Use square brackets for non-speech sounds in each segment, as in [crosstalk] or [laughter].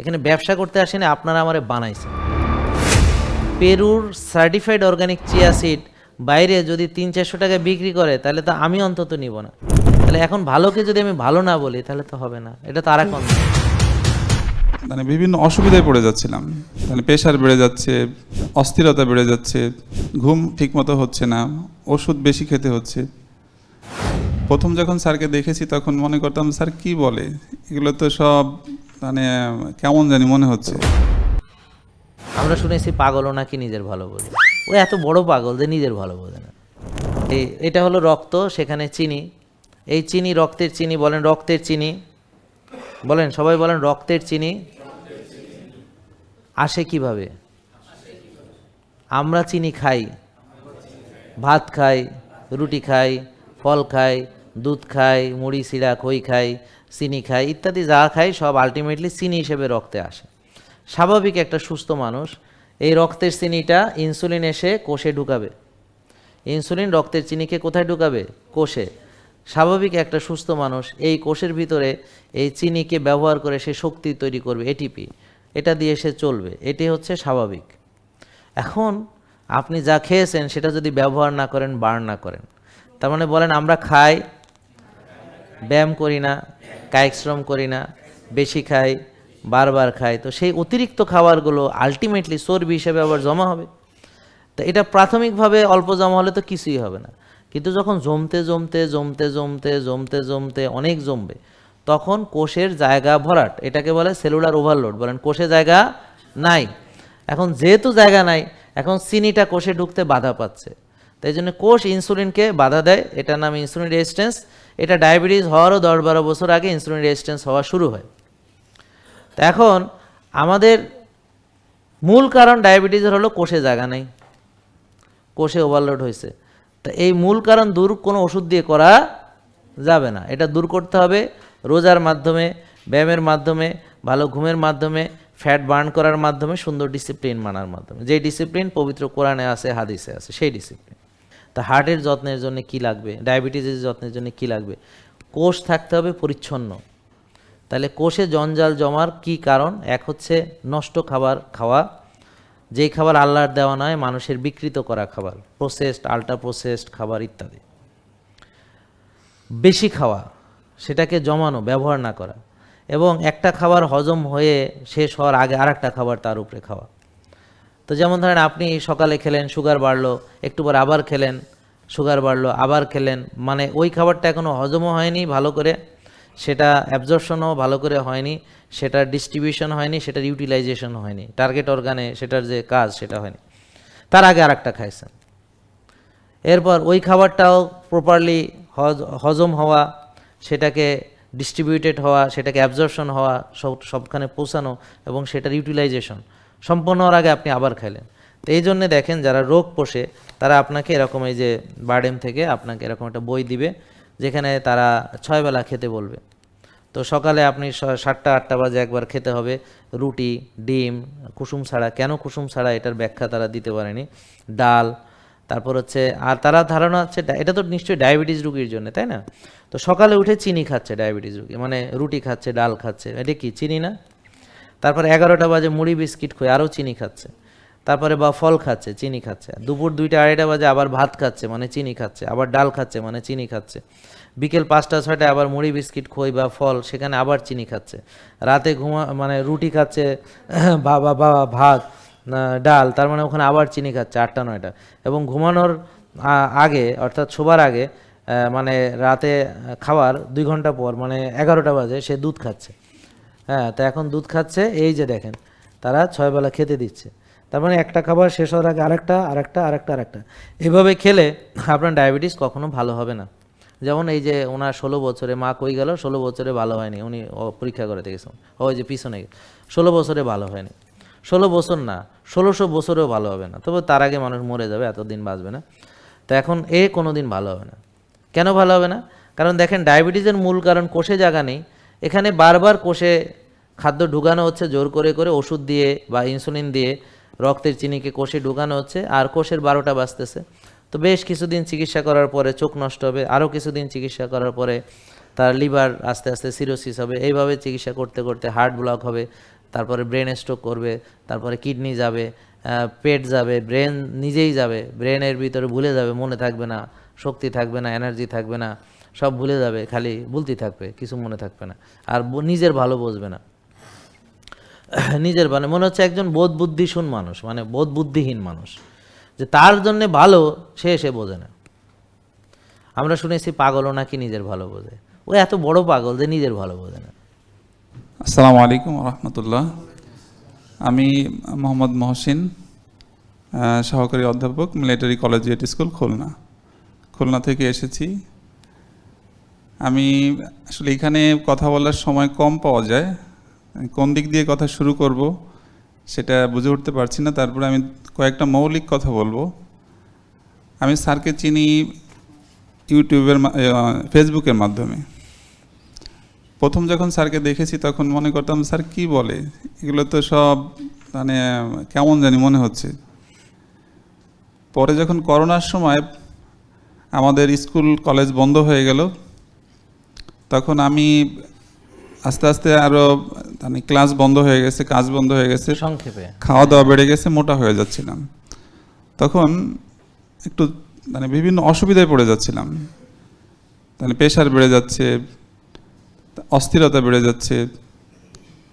এখানে ব্যবসা করতে আসেনি, আপনারা আমারে বানাইছেন। পেরুর সার্টিফাইড অর্গানিক চিয়া সিড বাইরে যদি তিন চারশো টাকায় বিক্রি করে, তাহলে তো আমি অন্তত নিব না। তাহলে এখন ভালোকে যদি আমি ভালো না বলি, তাহলে তো হবে না। এটা তারা কম মানে বিভিন্ন অসুবিধায় পড়ে যাচ্ছিলাম। মানে প্রেশার বেড়ে যাচ্ছে, অস্থিরতা বেড়ে যাচ্ছে, ঘুম ঠিকমতো হচ্ছে না, ওষুধ বেশি খেতে হচ্ছে। প্রথম যখন স্যারকে দেখেছি, তখন মনে করতাম, স্যার, কি বলে? এগুলো তো সব মানে কেমন জানি মনে হচ্ছে। আমরা শুনেছি পাগলও নাকি নিজের ভালো বোঝে। ও এত বড় পাগল যে নিজের ভালো বোঝে না। এটা হলো রক্ত, সেখানে চিনি। এই চিনি রক্তের চিনি বলেন রক্তের চিনি। বলেন, সবাই বলেন রক্তের চিনি। আসে কীভাবে? আমরা চিনি খাই। ভাত খাই, রুটি খাই, ফল খাই, দুধ খাই, মুড়ি, সিরা, খই খাই। চিনি খাই ইত্যাদি যা খাই সব আলটিমেটলি চিনি হিসেবে রক্তে আসে। স্বাভাবিক একটা সুস্থ মানুষ, এই রক্তের চিনিটা ইনসুলিন এসে কোষে ঢুকাবে। ইনসুলিন রক্তের চিনিকে কোথায় ঢুকাবে? কোষে। স্বাভাবিক একটা সুস্থ মানুষ এই কোষের ভিতরে এই চিনিকে ব্যবহার করে সে শক্তি তৈরি করবে এটিপি এটা দিয়ে সে চলবে, এটি হচ্ছে স্বাভাবিক। এখন আপনি যা খেয়েছেন সেটা যদি ব্যবহার না করেন, বার্ন না করেন। তার মানে বলেন আমরা খাই, ব্যায়াম করি না কায়িক শ্রম করি না, বেশি খাই, বারবার খাই। তো সেই অতিরিক্ত খাবারগুলো আলটিমেটলি চর্বি হিসেবে আবার জমা হবে। তো এটা প্রাথমিকভাবে অল্প জমা হলে তো কিছুই হবে না। কিন্তু যখন জমতে জমতে জমতে জমতে জমতে জমতে অনেক জমবে, তখন কোষের জায়গা ভরাট। এটাকে বলে সেলুলার ওভারলোড। বলেন কোষে জায়গা নাই। এখন যেহেতু জায়গা নাই, এখন চিনিটা কোষে ঢুকতে বাধা পাচ্ছে। তাই জন্য কোষ ইনসুলিনকে বাধা দেয়। এটার নাম ইনসুলিন রেজিস্ট্যান্স এটা ডায়াবেটিস হওয়ারও দশ বারো বছর আগে ইনসুলিন রেজিস্ট্যান্স হওয়া শুরু হয়। তো এখন আমাদের মূল কারণ ডায়াবেটিসের হলো কোষে জায়গা নেই, কোষে ওভারলোড হয়েছে। তা এই মূল কারণ দূর কোনো ওষুধ দিয়ে করা যাবে না। এটা দূর করতে হবে রোজার মাধ্যমে, ব্যায়ামের মাধ্যমে, ভালো ঘুমের মাধ্যমে ফ্যাট বার্ন করার মাধ্যমে, সুন্দর ডিসিপ্লিন মানার মাধ্যমে। যে ডিসিপ্লিন পবিত্র কোরআনে আছে, হাদিসে আছে, সেই ডিসিপ্লিন তা হার্টের যত্নের জন্য কি লাগবে? ডায়াবেটিসের যত্নের জন্য কি লাগবে? কোষ থাকতে হবে পরিচ্ছন্ন। তাহলে কোষে জঞ্জাল জমার কি কারণ? এক হচ্ছে নষ্ট খাবার খাওয়া। যেই খাবার আল্লাহর দেওয়া নয়, মানুষের বিকৃত করা খাবার। প্রসেসড আল্ট্রা প্রসেসড খাবার ইত্যাদি। বেশি খাওয়া, সেটাকে জমানো, ব্যবহার না করা। এবং একটা খাবার হজম হয়ে শেষ হওয়ার আগে আরেকটা খাবার তার উপরে খাওয়া। তো যেমন ধরেন আপনি সকালে খেলেন, সুগার বাড়লো, একটু পর আবার খেলেন, সুগার বাড়লো, আবার খেলেন মানে ওই খাবারটা এখনও হজমও হয়নি ভালো করে, সেটা অ্যাবজর্পশনও ভালো করে হয়নি সেটার ডিস্ট্রিবিউশন হয়নি, সেটার ইউটিলাইজেশন হয়নি টার্গেট অর্গানে সেটার যে কাজ সেটা হয়নি। তার আগে আর একটা খাইছেন। এরপর ওই খাবারটাও প্রপারলি হজম হওয়া, সেটাকে ডিস্ট্রিবিউটেড হওয়া, সেটাকে অ্যাবজর্পশন হওয়া, সব, সবখানে পৌঁছানো এবং সেটার ইউটিলাইজেশন সম্পন্ন হওয়ার আগে আপনি আবার খাইলেন। তো এই জন্যে দেখেন যারা রোগ পোষে, তারা আপনাকে এরকম এই যে বার্ডেম থেকে আপনাকে এরকম একটা বই দিবে, যেখানে তারা ছয় বেলা খেতে বলবে। তো সকালে আপনি সাতটা, আটটা বাজে একবার খেতে হবে। রুটি, ডিম, কুসুম ছাড়া, কেন কুসুম ছাড়া এটার ব্যাখ্যা তারা দিতে পারেনি। ডাল, তারপর হচ্ছে, আর তারা ধারণা হচ্ছে এটা তো নিশ্চয়ই ডায়াবেটিস রুগীর জন্য, তাই না? তো সকালে উঠে চিনি খাচ্ছে ডায়াবেটিস রুগী মানে রুটি খাচ্ছে, ডাল খাচ্ছে, এটা কি, চিনি না? তারপরে এগারোটা বাজে মুড়ি বিস্কিট খয়ে, আরও চিনি খাচ্ছে। তারপরে বা ফল খাচ্ছে, চিনি খাচ্ছে। দুপুর দুইটা, আড়াইটা বাজে আবার ভাত খাচ্ছে মানে চিনি খাচ্ছে, আবার ডাল খাচ্ছে মানে চিনি খাচ্ছে। বিকেল পাঁচটা, ছয়টায় আবার মুড়ি বিস্কিট খই বা ফল, সেখানে আবার চিনি খাচ্ছে। রাতে ঘুমা মানে রুটি খাচ্ছে বা বা বা ভাত ডাল, তার মানে ওখানে আবার চিনি খাচ্ছে, আটটা, নয়টা। এবং ঘুমানোর আগে, অর্থাৎ শোবার আগে মানে রাতে খাওয়ার দুই ঘণ্টা পর মানে এগারোটা বাজে সে দুধ খাচ্ছে। হ্যাঁ তা এখন দুধ খাচ্ছে, এই যে দেখেন, তারা ছয় বেলা খেতে দিচ্ছে। তার মানে একটা খাবার শেষ হওয়ার আগে আরেকটা আরেকটা আরেকটা আরেকটা। এভাবে খেলে আপনার ডায়াবেটিস কখনো ভালো হবে না। যেমন এই যে ওনার ষোলো বছরে মা কই গেল, ষোলো বছরে ভালো হয়নি, উনি পরীক্ষা করে দেখেছেন। ওই যে পিছনে, ষোলো বছরে ভালো হয়নি। ষোলো বছর না, ষোলোশো বছরেও ভালো হবে না। তবে তার আগে মানুষ মরে যাবে, এতদিন বাঁচবে না। তো এখন এ কোনো দিন ভালো হবে না। কেন ভালো হবে না? কারণ দেখেন, ডায়াবেটিসের মূল কারণ কোষে জায়গা নেই এখানে বারবার কোষে খাদ্য ঢুকানো হচ্ছে, জোর করে করে ওষুধ দিয়ে বা ইনসুলিন দিয়ে রক্তের চিনিকে কোষে ঢুকানো হচ্ছে আর কোষের বারোটা বাজতেছে। তো বেশ কিছুদিন চিকিৎসা করার পরে চোখ নষ্ট হবে আরও কিছুদিন চিকিৎসা করার পরে তার লিভার আস্তে আস্তে সিরোসিস হবে। এইভাবে চিকিৎসা করতে করতে হার্ট ব্লক হবে, তারপরে ব্রেন স্ট্রোক করবে, তারপরে কিডনি যাবে পেট যাবে ব্রেন নিজেই যাবে ব্রেনের ভিতরে ভুলে যাবে, মনে থাকবে না, শক্তি থাকবে না এনার্জি থাকবে না। সব ভুলে যাবে, খালি ভুলতে থাকবে, কিছু মনে থাকবে না। আর নিজের ভালো বুঝবে না। [clears throat] নিজের মানে মনে হচ্ছে একজন বোধ বুদ্ধিশূন্য মানুষ মানে বোধ বুদ্ধিহীন মানুষ। যে তার জন্যে ভালো, সে এসে বোঝে না। আমরা শুনেছি পাগলও নাকি নিজের ভালো বোঝে। ও এত বড় পাগল যে নিজের ভালো বোঝে না। আসসালামু আলাইকুম রহমতুল্লাহ। আমি মোহাম্মদ মহসিন সহকারী অধ্যাপক, military collegiate school Khulna. Khulna থেকে এসেছি। আমি আসলে এখানে কথা বলার সময় কম পাওয়া যায়। কোন দিক দিয়ে কথা শুরু করব সেটা বুঝে উঠতে পারছি না। তারপরে আমি কয়েকটা মৌলিক কথা বলব। আমি স্যারকে চিনি ইউটিউবের ফেসবুকের মাধ্যমে। প্রথম যখন স্যারকে দেখেছি তখন মনে করতাম, স্যার কি বলে? এগুলো তো সব মানে কেমন জানি মনে হচ্ছে। পরে যখন করোনার সময় আমাদের স্কুল, কলেজ বন্ধ হয়ে গেল তখন আমি আস্তে আস্তে আরও মানে ক্লাস বন্ধ হয়ে গেছে কাজ বন্ধ হয়ে গেছে। সংক্ষেপে। খাওয়া দাওয়া বেড়ে গেছে মোটা হয়ে যাচ্ছিলাম। তখন একটু মানে বিভিন্ন অসুবিধায় পড়ে যাচ্ছিলাম। মানে প্রেশার বেড়ে যাচ্ছে অস্থিরতা বেড়ে যাচ্ছে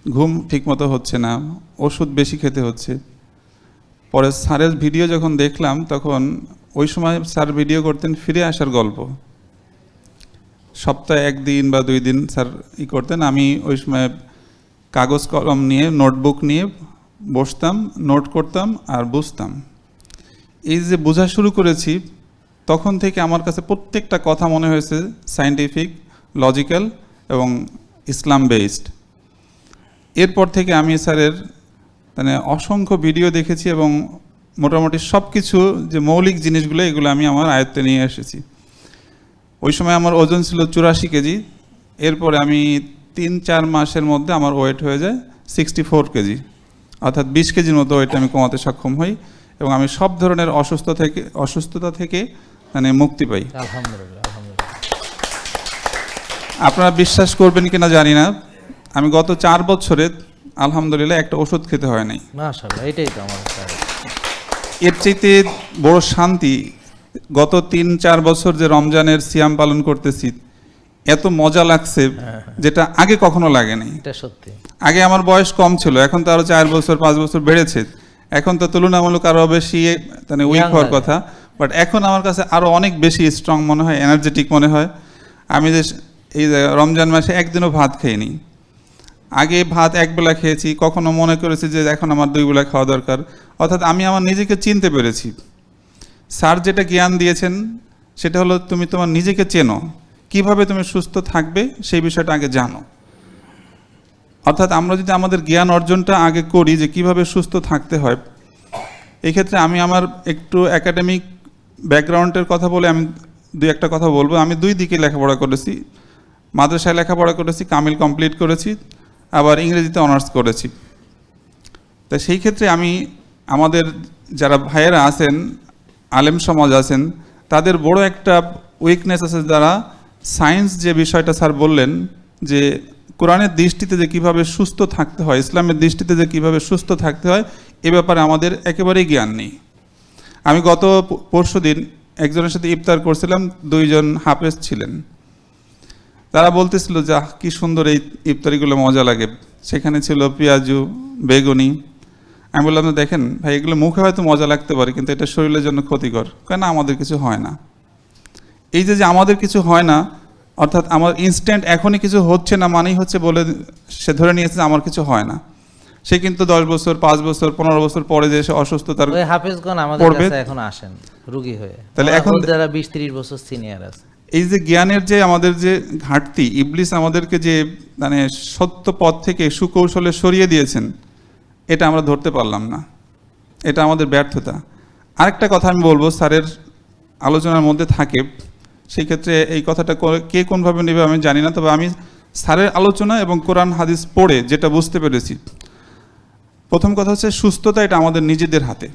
ঘুম ঠিকমতো হচ্ছে না ওষুধ বেশি খেতে হচ্ছে। পরে স্যারের ভিডিও যখন দেখলাম তখন ওই সময় স্যার ভিডিও করতেন ফিরে আসার গল্প। সপ্তাহে একদিন বা দুই দিন স্যার ই করতেন। আমি ওই সময় কাগজ কলম নিয়ে, নোটবুক নিয়ে বসতাম, নোট করতাম আর বুঝতাম। এই যে বোঝা শুরু করেছি, তখন থেকে আমার কাছে প্রত্যেকটা কথা মনে হয়েছে সায়েন্টিফিক লজিক্যাল এবং ইসলাম বেসড এরপর থেকে আমি স্যারের মানে অসংখ্য ভিডিও দেখেছি এবং মোটামুটি সব কিছু যে মৌলিক জিনিসগুলো, এগুলো আমি আমার আয়ত্তে নিয়ে এসেছি। ওই সময় আমার ওজন ছিল চুরাশি কেজি এরপরে আমি তিন চার মাসের মধ্যে আমার ওয়েট হয়ে যায় সিক্সটি ফোর কেজি। অর্থাৎ বিশ কেজির মতো ওয়েট আমি কমাতে সক্ষম হই এবং আমি সব ধরনের অসুস্থ থেকে অসুস্থতা থেকে মানে মুক্তি পাই। আপনারা বিশ্বাস করবেন কিনা জানি না। আমি গত চার বছরে আলহামদুলিল্লাহ একটা ওষুধ খেতে হয় নাই। এটাই তো আমার এর চাইতে বড় শান্তি গত তিন চার বছর যে রমজানের সিয়াম পালন করতেছি এত মজা লাগছে যেটা আগে কখনো লাগেনি এটা সত্যি। আগে আমার বয়স কম ছিল এখন তো আরও চার বছর পাঁচ বছর বেড়েছে। এখন তো তুলনামূলক আরও বেশি মানে উইক হওয়ার কথা। বাট এখন আমার কাছে আরও অনেক বেশি স্ট্রং মনে হয় এনার্জেটিক মনে হয়। আমি যে এই রমজান মাসে একদিনও ভাত খাইনি। আগে ভাত একবেলা খেয়েছি কখনো মনে করেছি যে এখন আমার দুই বেলা খাওয়া দরকার। অর্থাৎ আমি আমার নিজেকে চিনতে পেরেছি। স্যার যেটা জ্ঞান দিয়েছেন, সেটা হলো তুমি তোমার নিজেকে চেনো। কীভাবে তুমি সুস্থ থাকবে, সেই বিষয়টা আগে জানো। অর্থাৎ আমরা যদি আমাদের জ্ঞান অর্জনটা আগে করি যে কীভাবে সুস্থ থাকতে হয় এই ক্ষেত্রে আমি আমার একটু একাডেমিক ব্যাকগ্রাউন্ডের কথা বলে আমি দুই একটা কথা বলব। আমি দুই দিকে লেখাপড়া করেছি। মাদ্রাসায় লেখাপড়া করেছি, কামিল কমপ্লিট করেছি, আবার ইংরেজিতে অনার্স করেছি। তা সেই ক্ষেত্রে আমি আমাদের যারা ভাইয়েরা আছেন আলেম সমাজ আছেন, তাদের বড় একটা উইকনেস আছে যারা সায়েন্স যে বিষয়টা স্যার বললেন যে কোরআনের দৃষ্টিতে যে কীভাবে সুস্থ থাকতে হয়, ইসলামের দৃষ্টিতে যে কীভাবে সুস্থ থাকতে হয়, এ ব্যাপারে আমাদের একেবারেই জ্ঞান নেই। আমি গত পরশু দিন একজনের সাথে ইফতার করছিলাম, দুইজন হাফেজ ছিলেন। তারা বলতেছিল যে কি সুন্দর এই ইফতারিগুলো, মজা লাগে। সেখানে ছিল পেঁয়াজু, বেগুনি আমি বললাম যে, দেখেন ভাই এগুলো মুখে হয়তো মজা লাগতে পারে কিন্তু এটা শরীরের জন্য ক্ষতিকর। কেন? আমাদের কিছু হয় না। এই যে যে আমাদের কিছু হয় না অর্থাৎ আমার ইনস্ট্যান্ট এখনই কিছু হচ্ছে না মানেই হচ্ছে বলে সে ধরে নিয়েছে আমার কিছু হয় না। সে কিন্তু দশ বছর পাঁচ বছর পনেরো বছর পরে যে সে অসুস্থতার ওই হাফেজগণ আমাদের কাছে এখন আসেন রুগী হয়ে। তাহলে এখন- যারা বিশ ত্রিশ বছর সিনিয়র আছে। এই যে জ্ঞানের যে আমাদের যে ঘাটতি ইবলিস আমাদেরকে যে মানে সত্য পথ থেকে সুকৌশলে সরিয়ে দিয়েছেন এটা আমরা ধরতে পারলাম না। এটা আমাদের ব্যর্থতা। আরেকটা কথা আমি বলব, স্যারের আলোচনার মধ্যে থাকে, সেই ক্ষেত্রে এই কথাটা কে কোনভাবে নেবে আমি জানি না, তবে আমি স্যারের আলোচনা এবং কোরআন হাদিস পড়ে যেটা বুঝতে পেরেছি। প্রথম কথা হচ্ছে, সুস্থতা এটা আমাদের নিজেদের হাতে।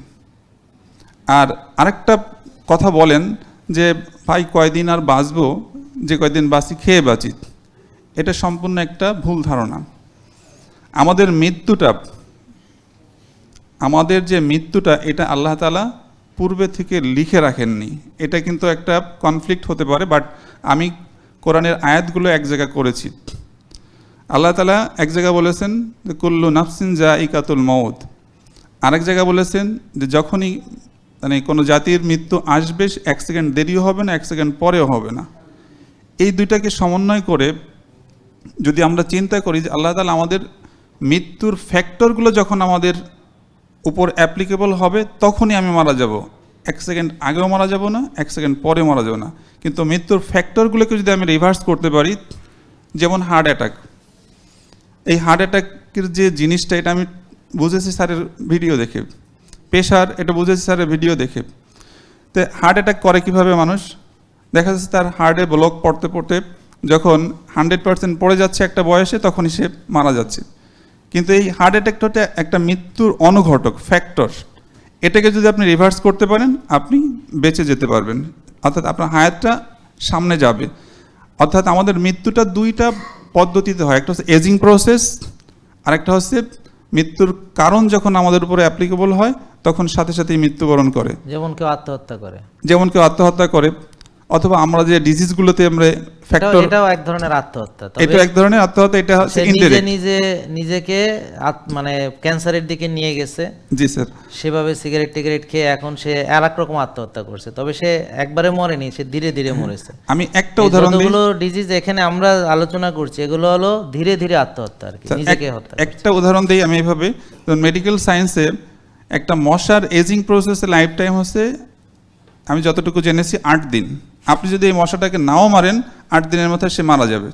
আর আরেকটা কথা বলেন যে, ভাই, কয়দিন আর বাঁচবো? যে কয়দিন বাঁচি, খেয়ে বাঁচি। এটা সম্পূর্ণ একটা ভুল ধারণা। আমাদের মৃত্যুটা আমাদের যে মৃত্যুটা, এটা আল্লাহ তালা পূর্বে থেকে লিখে রাখেননি। এটা কিন্তু একটা কনফ্লিক্ট হতে পারে বাট আমি কোরআনের আয়াতগুলো এক জায়গা করেছি। আল্লাহ তালা এক জায়গা বলেছেন যে, কুল্লু নাফসিন যা ইকাতুল মৌদ আরেক জায়গা বলেছেন যে, যখনই মানে কোনো জাতির মৃত্যু আসবে, এক সেকেন্ড দেরিও হবে না, এক সেকেন্ড পরেও হবে না। এই দুইটাকে সমন্বয় করে যদি আমরা চিন্তা করি যে, আল্লাহ তালা আমাদের মৃত্যুর ফ্যাক্টরগুলো যখন আমাদের উপর অ্যাপ্লিকেবল হবে, তখনই আমি মারা যাব। এক সেকেন্ড আগেও মারা যাব না, এক সেকেন্ড পরে মারা যাব না। কিন্তু মৃত্যুর ফ্যাক্টরগুলোকে যদি আমি রিভার্স করতে পারি, যেমন হার্ট অ্যাটাক এই হার্ট অ্যাটাকের যে জিনিসটা, এটা আমি বুঝেছি স্যারের ভিডিও দেখে। প্রেশার, এটা বুঝেছি স্যারের ভিডিও দেখে। তো হার্ট অ্যাটাক করে কীভাবে মানুষ? দেখা যাচ্ছে তার হার্টে ব্লক পড়তে পড়তে, যখন হান্ড্রেড পার্সেন্ট পড়ে যাচ্ছে একটা বয়সে, তখনই সে মারা যাচ্ছে। কিন্তু এই হার্ট অ্যাটাকটা একটা মৃত্যুর অনুঘটক ফ্যাক্টর এটাকে যদি আপনি রিভার্স করতে পারেন আপনি বেঁচে যেতে পারবেন। অর্থাৎ আপনার হায়াতটা সামনে যাবে। অর্থাৎ আমাদের মৃত্যুটা দুইটা পদ্ধতিতে হয় একটা হচ্ছে এজিং প্রসেস আরেকটা হচ্ছে মৃত্যুর কারণ যখন আমাদের উপরে অ্যাপ্লিকেবল হয় তখন সাথে সাথেই মৃত্যুবরণ করে। যেমন কেউ আত্মহত্যা করে। যেমন কেউ আত্মহত্যা করে অথবা আমরা যে ডিজিজগুলোতে আমরা ফ্যাক্টর এটাও এক ধরনের আত্মহত্যা। এটা এক ধরনের আত্মহত্যা এটা হচ্ছে নিজে নিজে নিজেকে মানে ক্যান্সারের দিকে নিয়ে গেছে। জি স্যার। সেভাবে সিগারেট টিগারেট খেয়ে এখন সে এক রকম আত্মহত্যা করছে। তবে সে একবারে মরেনি সে ধীরে ধীরে মরেছে। আমি একটা উদাহরণ দিই। যতগুলো ডিজিজ এখানে আমরা আলোচনা করছি এগুলো হলো ধীরে ধীরে আত্মহত্যা আর কি নিজেকে হত্যা একটা উদাহরণ দিই আমি এইভাবে মেডিকেল সায়েন্সে একটা মশার এজিং প্রসেসের লাইফ টাইম হচ্ছে আমি যতটুকু জেনেছি আট দিন। আপনি যদি এই মশাটাকে নাও মারেন, আট দিনের মাথায় সে মারা যাবে।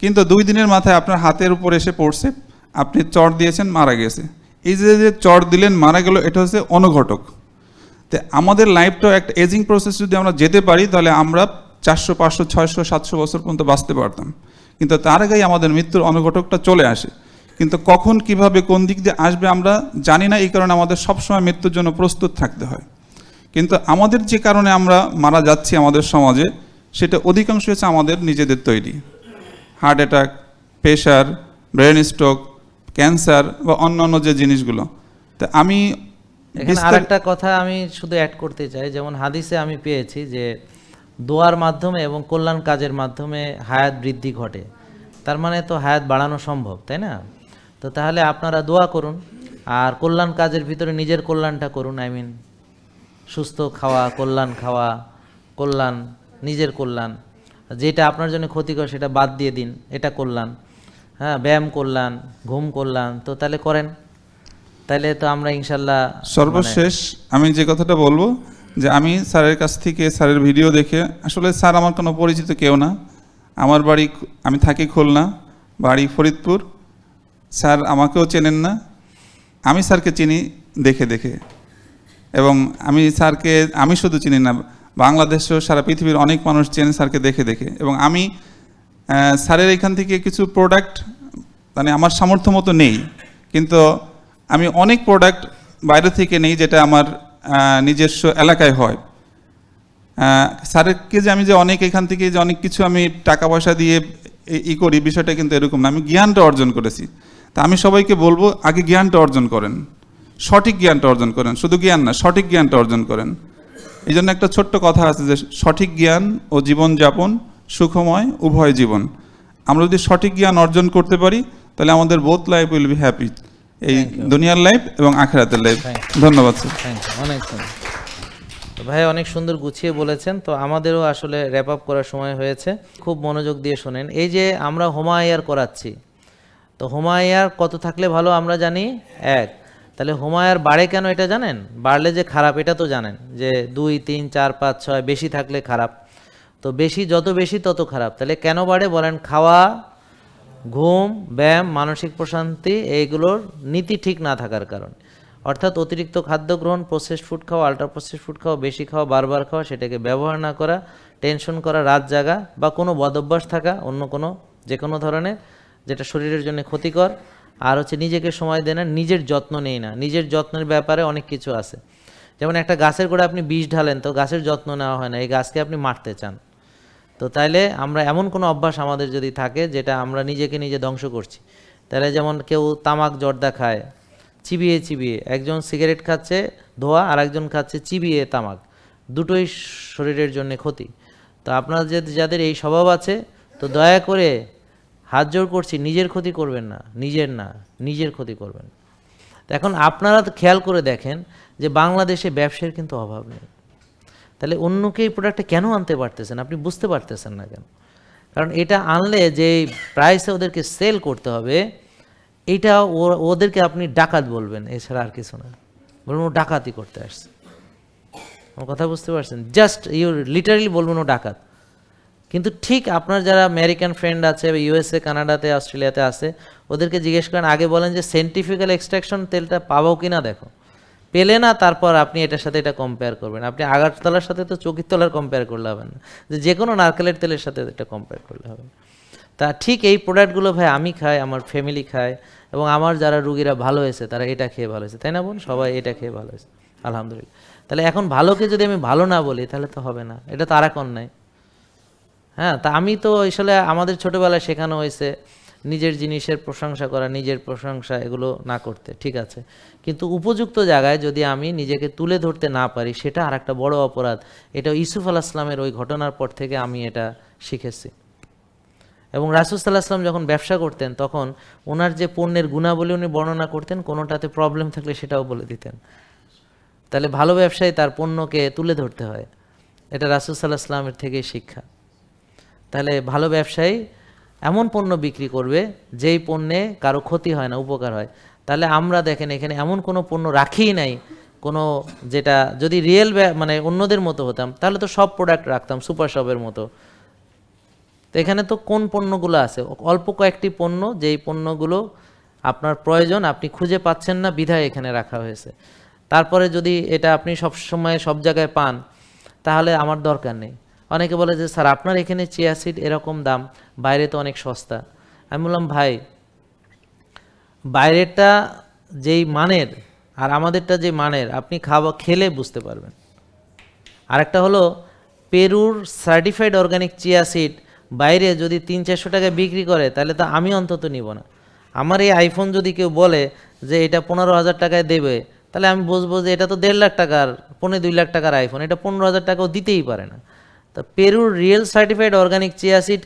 কিন্তু দুই দিনের মাথায় আপনার হাতের উপর এসে পড়ছে, আপনি চর দিয়েছেন, মারা গেছে। এই যে যে চর দিলেন, মারা গেল, এটা হচ্ছে অনুঘটক। তো আমাদের লাইফটাও একটা এজিং প্রসেস যদি আমরা যেতে পারি, তাহলে আমরা চারশো, পাঁচশো, ছয়শো, সাতশো বছর পর্যন্ত বাঁচতে পারতাম। কিন্তু তার আগেই আমাদের মৃত্যুর অনুঘটকটা চলে আসে। কিন্তু কখন, কীভাবে, কোন দিক দিয়ে আসবে আমরা জানি না, এই কারণে আমাদের সবসময় মৃত্যুর জন্য প্রস্তুত থাকতে হয়। কিন্তু আমাদের যে কারণে আমরা মারা যাচ্ছি আমাদের সমাজে সেটা অধিকাংশ হচ্ছে আমাদের নিজেদের তৈরি। Heart attack pressure brain stroke cancer বা অন্যান্য যে জিনিসগুলো। তা আমি এখানে বিস্তার- আরেকটা কথা আমি শুধু অ্যাড করতে চাই যেমন হাদিসে আমি পেয়েছি যে দোয়ার মাধ্যমে এবং কল্যাণ কাজের মাধ্যমে হায়াত বৃদ্ধি ঘটে। তার মানে তো হায়াত বাড়ানো সম্ভব তাই না? তো তাহলে আপনারা দোয়া করুন আর কল্যাণ কাজের ভিতরে নিজের কল্যাণটা করুন আই মিন সুস্থ খাওয়া, কল্যাণ খাওয়া, কল্যাণ, নিজের কল্যাণ। যেটা আপনার জন্য ক্ষতিকর, সেটা বাদ দিয়ে দিন। এটা কল্যাণ। হ্যাঁ ব্যায়াম কল্যাণ, ঘুম কল্যাণ। তো তাহলে করেন। তাহলে তো আমরা ইনশাল্লাহ মানে সর্বশেষ আমি যে কথাটা বলব, যে আমি স্যারের কাছ থেকে স্যারের ভিডিও দেখে, আসলে স্যার আমার কোনো পরিচিত কেউ না। আমার বাড়ি আমি থাকি খুলনা, বাড়ি ফরিদপুর। স্যার আমাকেও চেনেন না। আমি স্যারকে চিনি দেখে দেখে। এবং আমি স্যারকে, আমি শুধু চিনি না, বাংলাদেশেও সারা পৃথিবীর অনেক মানুষ চেনে স্যারকে দেখে দেখে। এবং আমি স্যারের এখান থেকে কিছু প্রোডাক্ট মানে আমার সামর্থ্য মতো নেই। কিন্তু আমি অনেক প্রোডাক্ট বাইরে থেকে নেই যেটা আমার নিজস্ব এলাকায় হয়। স্যারকে যে আমি যে অনেক এখান থেকে যে অনেক কিছু আমি টাকা পয়সা দিয়ে ই- ই করি, বিষয়টা কিন্তু এরকম না। আমি জ্ঞানটা অর্জন করেছি। তা আমি সবাইকে বলব, আগে জ্ঞানটা অর্জন করেন। সঠিক জ্ঞানটা অর্জন করেন। শুধু জ্ঞান না সঠিক জ্ঞানটা অর্জন করেন। এই জন্য একটা ছোট্ট কথা আছে যে সঠিক জ্ঞান ও জীবনযাপন সুখময় উভয় জীবন। আমরা যদি সঠিক জ্ঞান অর্জন করতে পারি তাহলে আমাদের both life will be happy এই দুনিয়ার লাইফ এবং আখেরাতের লাইফ ধন্যবাদ স্যার অনেক তো ভাই অনেক সুন্দর গুছিয়ে বলেছেন। তো আমাদেরও আসলে র্যাপ আপ করার সময় হয়েছে। খুব মনোযোগ দিয়ে শোনেন। এই যে আমরা হোমায়ার করাচ্ছি। তো হোমায়ার কত থাকলে ভালো আমরা জানি? এক। তাহলে হোমায়ার বাড়ে কেন এটা জানেন? বাড়লে যে খারাপ, এটা তো জানেন যে দুই, তিন, চার, পাঁচ, ছয়, বেশি থাকলে খারাপ। তো বেশি, যত বেশি তত খারাপ। তাহলে কেন বাড়ে? বলেন খাওয়া, ঘুম, ব্যায়াম, মানসিক প্রশান্তি, এইগুলোর নীতি ঠিক না থাকার কারণে। অর্থাৎ অতিরিক্ত খাদ্য গ্রহণ প্রসেসড ফুড খাওয়া আল্ট্রা প্রসেসড ফুড খাওয়া, বেশি খাওয়া, বারবার খাওয়া, সেটাকে ব্যবহার না করা টেনশন করা, রাত জাগা বা কোনো বদভ্যাস থাকা, অন্য কোনো যে কোনো ধরনের, যেটা শরীরের জন্য ক্ষতিকর। আর হচ্ছে নিজেকে সময় দেয় না নিজের যত্ন নেই না। নিজের যত্নের ব্যাপারে অনেক কিছু আছে। যেমন একটা গাছের গোড়া আপনি বীজ ঢালেন তো গাছের যত্ন নেওয়া হয় না, এই গাছকে আপনি মারতে চান। তো তাইলে আমরা এমন কোনো অভ্যাস আমাদের যদি থাকে যেটা আমরা নিজেকে নিজে ধ্বংস করছি। তাহলে যেমন কেউ তামাক, জর্দা খায়, চিবিয়ে চিবিয়ে। একজন সিগারেট খাচ্ছে ধোয়া আর একজন খাচ্ছে চিবিয়ে তামাক। দুটোই শরীরের জন্য ক্ষতি। তো আপনার যে যাদের এই স্বভাব আছে, তো দয়া করে হাত জোর করছি, নিজের ক্ষতি করবেন না, নিজের না, নিজের ক্ষতি করবেন। এখন আপনারা তো খেয়াল করে দেখেন যে বাংলাদেশে ব্যবসার কিন্তু অভাব নেই। তাহলে অন্যকে এই প্রোডাক্টটা কেন আনতে পারতেছেন? আপনি বুঝতে পারতেছেন না কেন? কারণ এটা আনলে যে প্রাইসে ওদেরকে সেল করতে হবে, এটা ওদেরকে আপনি ডাকাত বলবেন, এছাড়া আর কিছু না। বলবেন ও ডাকাতি করতে আসছে। আমার কথা বুঝতে পারছেন? জাস্ট ইউ লিটারালি বলবেন ও ডাকাত। কিন্তু ঠিক আপনার যারা আমেরিকান ফ্রেন্ড আছে ইউএসএ কানাডাতে অস্ট্রেলিয়াতে আছে, ওদেরকে জিজ্ঞেস করেন, আগে বলেন যে সেন্টিফিক্যাল এক্সট্রাকশন তেলটা পাবো কি না দেখো। পেলে না, তারপর আপনি এটার সাথে এটা কম্পেয়ার করবেন। আপনি আগারতলার সাথে তো চকির তলার কম্পেয়ার করলে হবে না। যে যে কোনো নারকেলের তেলের সাথে এটা কম্পেয়ার করলে হবে। তা ঠিক এই প্রোডাক্টগুলো ভাই আমি খাই, আমার ফ্যামিলি খায়, এবং আমার যারা রুগীরা ভালো হয়েছে, তারা এটা খেয়ে ভালো হয়েছে। তাই না বোন? সবাই এটা খেয়ে ভালো হয়েছে। আলহামদুলিল্লাহ। তাহলে এখন ভালোকে যদি আমি ভালো না বলি, তাহলে তো হবে না। এটা তো আর এক অন্যায়। হ্যাঁ তা আমি তো আসলে আমাদের ছোটবেলায় শেখানো হয়েছে নিজের জিনিসের প্রশংসা করা, নিজের প্রশংসা এগুলো না করতে, ঠিক আছে? কিন্তু উপযুক্ত জায়গায় যদি আমি নিজেকে তুলে ধরতে না পারি, সেটা আর একটা বড় অপরাধ। এটা ইসুফ আল আসলামের ওই ঘটনার পর থেকে আমি এটা শিখেছি। এবং রাসুসাল্লাহ আসলাম যখন ব্যবসা করতেন, তখন ওনার যে পণ্যের গুণাবলী উনি বর্ণনা করতেন, কোনোটাতে প্রবলেম থাকলে সেটাও বলে দিতেন। তাহলে ভালো ব্যবসায়ী তার পণ্যকে তুলে ধরতে হয়। এটা রাসুসাল্লাহ আসলামের থেকেই শিক্ষা। তাহলে ভালো ব্যবসায়ী এমন পণ্য বিক্রি করবে, যেই পণ্যে কারও ক্ষতি হয় না, উপকার হয়। তাহলে আমরা দেখেন এখানে এমন কোনো পণ্য রাখিই নাই, কোনো যেটা যদি রিয়েল মানে অন্যদের মতো হতাম, তাহলে তো সব প্রোডাক্ট রাখতাম সুপার শপের মতো। তো এখানে তো কোন পণ্যগুলো আছে? অল্প কয়েকটি পণ্য, যেই পণ্যগুলো আপনার প্রয়োজন, আপনি খুঁজে পাচ্ছেন না, বিধায় এখানে রাখা হয়েছে। তারপরে যদি এটা আপনি সব সময় সব জায়গায় পান, তাহলে আমার দরকার নেই। অনেকে বলে যে, স্যার, আপনার এখানে চিয়া সিড এরকম দাম, বাইরে তো অনেক সস্তা। আমি বললাম, ভাই, বাইরেরটা যেই মানের আর আমাদেরটা যে মানের, আপনি খাওয়া, খেলে বুঝতে পারবেন। আরেকটা হলো, পেরুর সার্টিফাইড অর্গানিক চিয়া সিড বাইরে যদি তিন চারশো টাকায় বিক্রি করে, তাহলে তো আমি অন্তত নিব না। আমার এই আইফোন যদি কেউ বলে যে, এটা পনেরো হাজার টাকায় দেবে, তাহলে আমি বুঝব যে, এটা তো দেড় লাখ টাকার পনেরো দুই লাখ টাকার আইফোন, এটা পনেরো হাজার টাকাও দিতেই পারে না। তা পেরুর real certified organic chia seed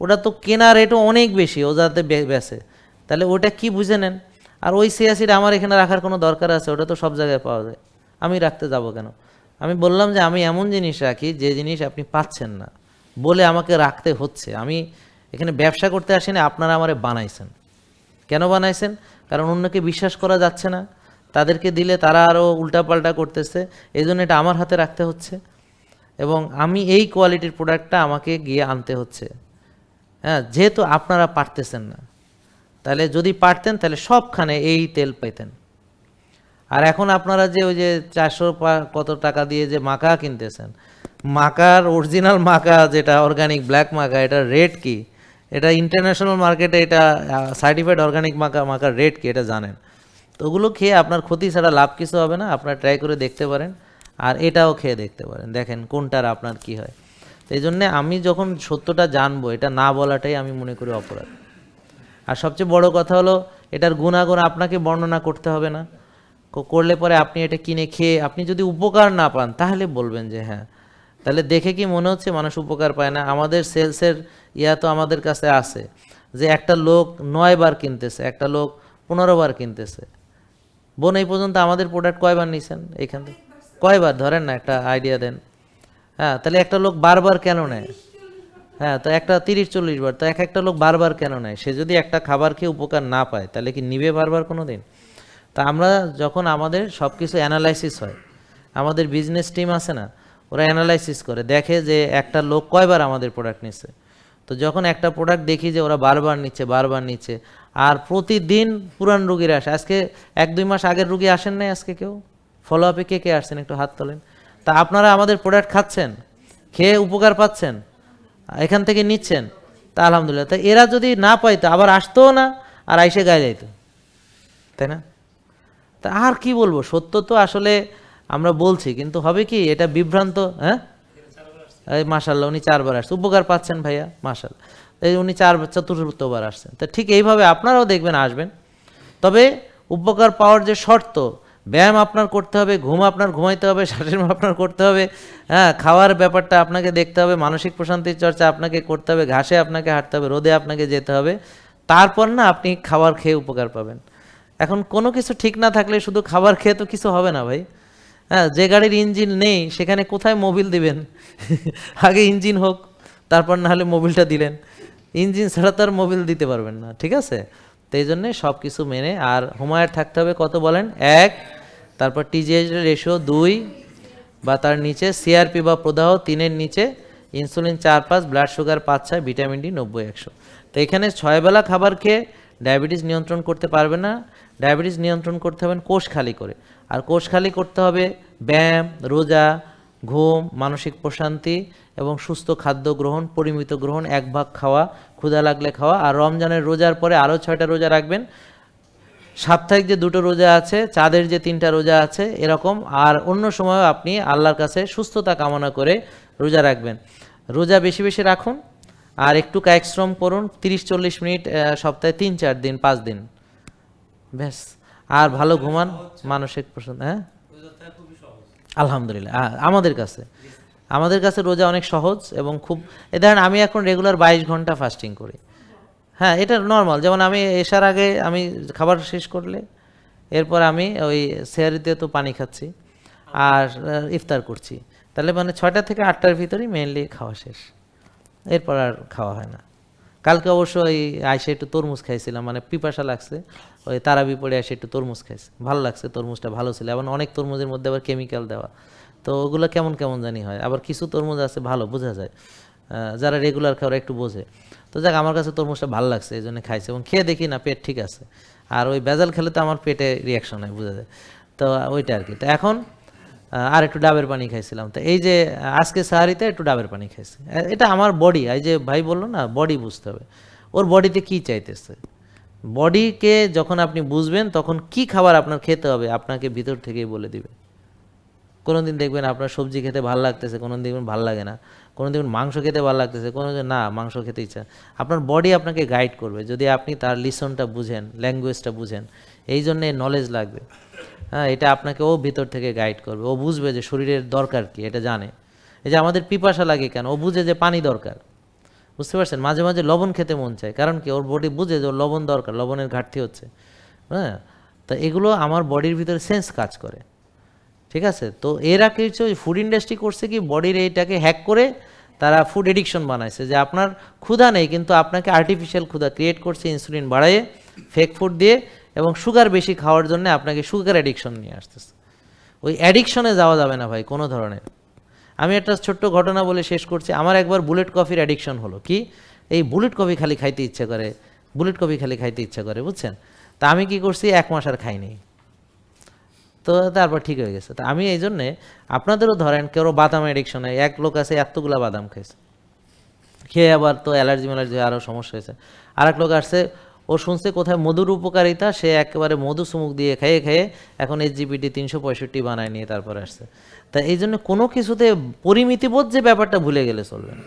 ওটা তো কেনা রেটও অনেক বেশি, ও যাতে বে- তাহলে ওটা কি বুঝে নেন? আর ওই চিয়া সিড আমার এখানে রাখার কোনো দরকার আছে? ওটা তো সব জায়গায় পাওয়া যায়। আমি রাখতে যাব কেন? আমি বললাম যে আমি এমন জিনিস রাখি যে জিনিস আপনি পাচ্ছেন না, বলে আমাকে রাখতে হচ্ছে। আমি এখানে ব্যবসা করতে আসিনি, আপনারা আমারে বানাইছেন। কেন বানাইছেন? কারণ অন্যকে বিশ্বাস করা যাচ্ছে না। তাদেরকে দিলে তারা আরও উল্টাপাল্টা করতেছে। এই জন্য এটা আমার হাতে রাখতে হচ্ছে। এবং আমি এই কোয়ালিটির প্রোডাক্টটা আমাকে গিয়ে আনতে হচ্ছে। হ্যাঁ যেহেতু আপনারা পারতেছেন না। তাহলে যদি পারতেন, তাহলে সবখানে এই তেল পেতেন আর এখন আপনারা যে ওই যে চারশো কত টাকা দিয়ে যে মাকা কিনতেছেন, মাকার অরিজিনাল মাকা যেটা অর্গানিক ব্ল্যাক মাকা, এটা রেট কি? এটা ইন্টারন্যাশনাল মার্কেটে এটা সার্টিফাইড অর্গানিক মাকা, মাকার রেট কি, এটা জানেন। তো ওগুলো খেয়ে আপনার ক্ষতি ছাড়া লাভ কিছু হবে না, আপনারা ট্রাই করে দেখতে পারেন। আর এটাও খেয়ে দেখতে পারেন। দেখেন কোনটার আপনার কি হয়। তো এই জন্যে আমি যখন সত্যটা জানব, এটা না বলাটাই আমি মনে করি অপরাধ। আর সবচেয়ে বড় কথা হলো, এটার গুণাগুণ আপনাকে বর্ণনা করতে হবে না। করলে পরে আপনি এটা কিনে খেয়ে আপনি যদি উপকার না পান, তাহলে বলবেন যে হ্যাঁ। তাহলে দেখে কি মনে হচ্ছে মানুষ উপকার পায় না? আমাদের সেলসের ইয়া তো আমাদের কাছে আছে যে একটা লোক নয় বার কিনতেছে, একটা লোক পনেরো বার কিনতেছে। বোন, এই পর্যন্ত আমাদের প্রোডাক্ট কয়বার নিছেন এইখান থেকে? কয়বার? ধরেন না, একটা আইডিয়া দেন। হ্যাঁ তাহলে একটা লোক বারবার কেন নেয়? হ্যাঁ তো একটা তিরিশ, চল্লিশ বার, তো এক একটা লোক বারবার কেন নেয়? সে যদি একটা খাবার খেয়ে উপকার না পায়, তাহলে কি নিবে বারবার কোনো দিন তা আমরা যখন আমাদের সব কিছু অ্যানালাইসিস হয়, আমাদের বিজনেস টিম আছে না, ওরা অ্যানালাইসিস করে, দেখে যে একটা লোক কয়বার আমাদের প্রোডাক্ট নিচ্ছে তো যখন একটা প্রোডাক্ট দেখি যে ওরা বারবার নিচ্ছে বারবার নিচ্ছে, আর প্রতিদিন পুরান রুগীরা আসে, আজকে এক, দুই মাস আগের রুগী আসেন নাই আজকে কেউ? ফলো আপে কে কে আসছেন? একটু হাত তোলেন। তা আপনারা আমাদের প্রোডাক্ট খাচ্ছেন, খেয়ে উপকার পাচ্ছেন, এখান থেকে নিচ্ছেন, তা আলহামদুলিল্লাহ। তা এরা যদি না পাইতো আবার আসতোও না, আর আইসে গায়ে যাইতো তাই না? তা আর কি বলব? সত্য তো আসলে আমরা বলছি, কিন্তু হবে কি? এটা বিভ্রান্ত হ্যাঁ? এই মাশাল্লাহ উনি চারবার আসছে। উপকার পাচ্ছেন ভাইয়া মাশাল্লাহ এই উনি চার, চতুর্থবার আসছেন। তা ঠিক এইভাবে আপনারাও দেখবেন, আসবেন। তবে উপকার পাওয়ার যে শর্ত ব্যায়াম আপনার করতে হবে, ঘুম আপনার ঘুমাইতে হবে, শ্বাসের আপনার করতে হবে হ্যাঁ খাওয়ার ব্যাপারটা আপনাকে দেখতে হবে, মানসিক প্রশান্তির চর্চা আপনাকে করতে হবে, ঘাসে আপনাকে হাঁটতে হবে, রোদে আপনাকে যেতে হবে, তারপর না আপনি খাবার খেয়ে উপকার পাবেন। এখন কোনো কিছু ঠিক না থাকলে শুধু খাবার খেয়ে তো কিছু হবে না ভাই। হ্যাঁ যে গাড়ির ইঞ্জিন নেই, সেখানে কোথায় মোবিল দিবেন? [laughs] আগে ইঞ্জিন হোক, তারপর না হলে মোবিলটা দিলেন। ইঞ্জিন ছাড়া তো আর মোবিল দিতে পারবেন না, ঠিক আছে? তো এই জন্যে সব কিছু মেনে, আর হুমায়ের থাকতে হবে কত বলেন? এক তারপর টিজিএইচ রেশিও দুই বা তার নিচে সিআরপি বা প্রদাহ তিনের নিচে ইনসুলিন চার পাঁচ ব্লাড সুগার পাঁচ ছয় ভিটামিন ডি নব্বই, একশো। তো এখানে ছয় বেলা খাবার খেয়ে ডায়াবেটিস নিয়ন্ত্রণ করতে পারবে না। ডায়াবেটিস নিয়ন্ত্রণ করতে হবে কোষ খালি করে। আর কোষ খালি করতে হবে ব্যায়াম, রোজা, ঘুম, মানসিক প্রশান্তি এবং সুস্থ খাদ্য গ্রহণ, পরিমিত গ্রহণ, এক ভাগ খাওয়া, ক্ষুধা লাগলে খাওয়া। আর রমজানের রোজার পরে আরও ছয়টা রোজা রাখবেন। সাপ্তাহিক যে দুটো রোজা আছে, চাঁদের যে তিনটা রোজা আছে, এরকম। আর অন্য সময়ও আপনি আল্লাহর কাছে সুস্থতা কামনা করে রোজা রাখবেন। রোজা বেশি বেশি রাখুন আর একটু কায়িক শ্রম করুন, তিরিশ চল্লিশ মিনিট সপ্তাহে তিন, চার দিন, পাঁচ দিন। ব্যাস। আর ভালো ঘুমান, মানসিক প্রশান্তি হ্যাঁ? আলহামদুলিল্লাহ। আমাদের কাছে। আমাদের কাছে রোজা অনেক সহজ এবং খুব, এ ধরেন আমি এখন রেগুলার বাইশ ঘণ্টা ফাস্টিং করি। হ্যাঁ এটা নর্মাল যেমন আমি এসার আগে আমি খাবার শেষ করলে, এরপর আমি ওই সেহারিতে তো পানি খাচ্ছি আর ইফতার করছি। তাহলে মানে ছয়টা থেকে আটটার ভিতরেই মেনলি খাওয়া শেষ। এরপর আর খাওয়া হয় না। কালকে অবশ্য ওই আইসে একটু তরমুজ খাইছিলাম মানে পিপাসা লাগছে। ওই তারাবি পড়ে এসে একটু তরমুজ খাইছে। ভালো লাগছে, তরমুজটা ভালো ছিল। এবং অনেক তরমুজের মধ্যে আবার কেমিক্যাল দেওয়া। তো ওগুলো কেমন কেমন জানি হয়। আবার কিছু তরমুজ আছে, ভালো, বোঝা যায়। যারা রেগুলার খায় ওরা একটু বোঝে। তো যাক, আমার কাছে তরমুজটা ভালো লাগছে, এই জন্য খাইছে এবং খেয়ে দেখি না, পেট ঠিক আছে। আর ওই বেজাল খেলে তো আমার পেটে রিয়াকশন হয় বোঝা যায়। তো ওইটা আর কি। তো এখন আর একটু ডাবের পানি খাইছিলাম। তো এই যে, আজকে সাহারিতে একটু ডাবের পানি খাইছি। এটা আমার বডি এই যে ভাই বলল না বডি বুঝতে হবে। ওর বডিতে কি চাইতেছে? বডিকে যখন আপনি বুঝবেন, তখন কি খাবার আপনার খেতে হবে, আপনাকে ভিতর থেকেই বলে দিবে। কোনো দিন দেখবেন আপনার সবজি খেতে ভালো লাগতেছে কোনো দিন দেখবেন ভালো লাগে না। কোনো দিন মাংস খেতে ভালো লাগতেছে, কোনো না, মাংস খেতে ইচ্ছা। আপনার বডি আপনাকে গাইড করবে। যদি আপনি তার লিসনটা বুঝেন ল্যাঙ্গুয়েজটা বুঝেন, এই জন্যে নলেজ লাগবে। হ্যাঁ এটা আপনাকে ও ভিতর থেকে গাইড করবে। ও বুঝবে যে শরীরের দরকার কি, এটা জানে। এই যে আমাদের পিপাসা লাগে কেন? ও বুঝে যে পানি দরকার। বুঝতে পারছেন? মাঝে মাঝে লবণ খেতে মন চায়। কারণ কি? ওর বডি বুঝে যে ওর লবণ দরকার, লবণের ঘাটতি হচ্ছে। হ্যাঁ তা এগুলো আমার বডির ভিতরে সেন্স কাজ করে। ঠিক আছে? তো এরা কিছু ফুড ইন্ডাস্ট্রি করছে কি বডির এইটাকে হ্যাক করে তারা ফুড এডিকশন বানাইছে যে আপনার ক্ষুধা নেই, কিন্তু আপনাকে আর্টিফিশিয়াল ক্ষুধা ক্রিয়েট করছে ইনসুলিন বাড়াইয়ে ফেক ফুড দিয়ে এবং সুগার বেশি খাওয়ার জন্য আপনাকে সুগার অ্যাডিকশন নিয়ে আসতেছে। ওই অ্যাডিকশনে যাওয়া যাবে না ভাই, কোনো ধরনের। আমি একটা ছোট্ট ঘটনা বলে শেষ করছি। আমার একবার বুলেট কফির অ্যাডিকশন হলো। কি? এই বুলেট কফি খালি খাইতে ইচ্ছে করে বুলেট কফি খালি খাইতে ইচ্ছে করে, বুঝছেন? তা আমি কি করছি, এক মাস আর খাইনি। তো তারপর ঠিক হয়ে গেছে। তো আমি এই জন্যে আপনাদেরও ধরেন কেউ বাদাম এডিকশনে এক লোক আছে এতগুলা বাদাম খেয়েছে খেয়ে আবার তো অ্যালার্জি ম্যালার্জি আরও সমস্যা হয়েছে। আর এক লোক আসছে, ও শুনছে কোথায় মধুর উপকারিতা, সে একেবারে মধু সুমুক দিয়ে খেয়ে খেয়ে এখন এইচ জিপিটি তিনশো পঁয়ষট্টি বানায় নিয়ে তারপরে আসছে। তা এই জন্য কোনো কিছুতে পরিমিতিবোধ যে ব্যাপারটা ভুলে গেলে চলবে না।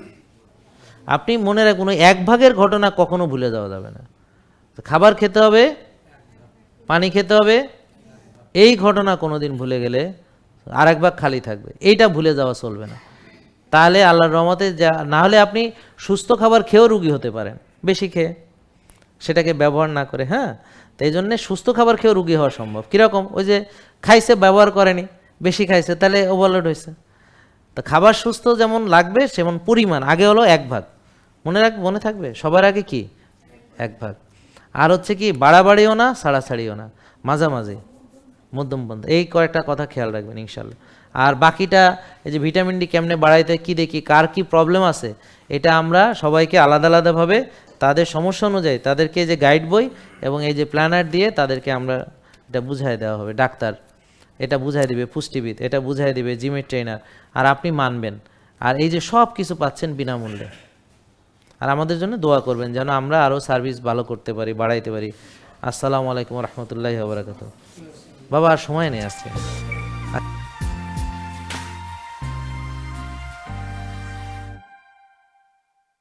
আপনি মনে রাখুন এক ভাগের ঘটনা কখনো ভুলে যাওয়া যাবে না। খাবার খেতে হবে, পানি খেতে হবে এই ঘটনা কোনোদিন ভুলে গেলে আর এক ভাগ খালি থাকবে। এইটা ভুলে যাওয়া চলবে না। তাহলে আল্লাহর রহমতে যা, না হলে আপনি সুস্থ খাবার খেয়েও রুগী হতে পারেন, বেশি খেয়ে। সেটাকে ব্যবহার না করে হ্যাঁ? তো এই জন্যে সুস্থ খাবার খেয়েও রুগী হওয়া সম্ভব। কীরকম? ওই যে খাইছে, ব্যবহার করেনি, বেশি খাইছে, তাহলে ওভারলোড হয়েছে তো খাবার সুস্থ যেমন লাগবে, সেমন পরিমাণ। আগে হলো এক ভাগ। মনে রাখ, মনে থাকবে? সবার আগে কি? এক ভাগ। আর হচ্ছে কি, বাড়াবাড়িও না, ছাড়াছাড়িও না। মাঝামাঝি। মধ্যম পন্থা। এই কয়েকটা কথা খেয়াল রাখবেন ইনশাল্লাহ। আর বাকিটা, এই যে ভিটামিন ডি কেমনে বাড়াইতে, কি দেখি, কার কি প্রবলেম আছে, এটা আমরা সবাইকে আলাদা আলাদাভাবে তাদের সমস্যা অনুযায়ী তাদেরকে যে গাইড বই এবং এই যে প্ল্যানার দিয়ে তাদেরকে আমরা এটা বুঝাই দেওয়া হবে। ডাক্তার, এটা বুঝাই দিবে পুষ্টিবিদ, এটা বুঝাই দিবে জিমের ট্রেনার আর আপনি মানবেন। আর এই যে সব কিছু পাচ্ছেন বিনামূল্যে। আর আমাদের জন্য দোয়া করবেন যেন আমরা আরও সার্ভিস ভালো করতে পারি, বাড়াইতে পারি। আসসালামু আলাইকুম রহমতুল্লাহ বারাকাত বাবা আর সময় নেই আজকে।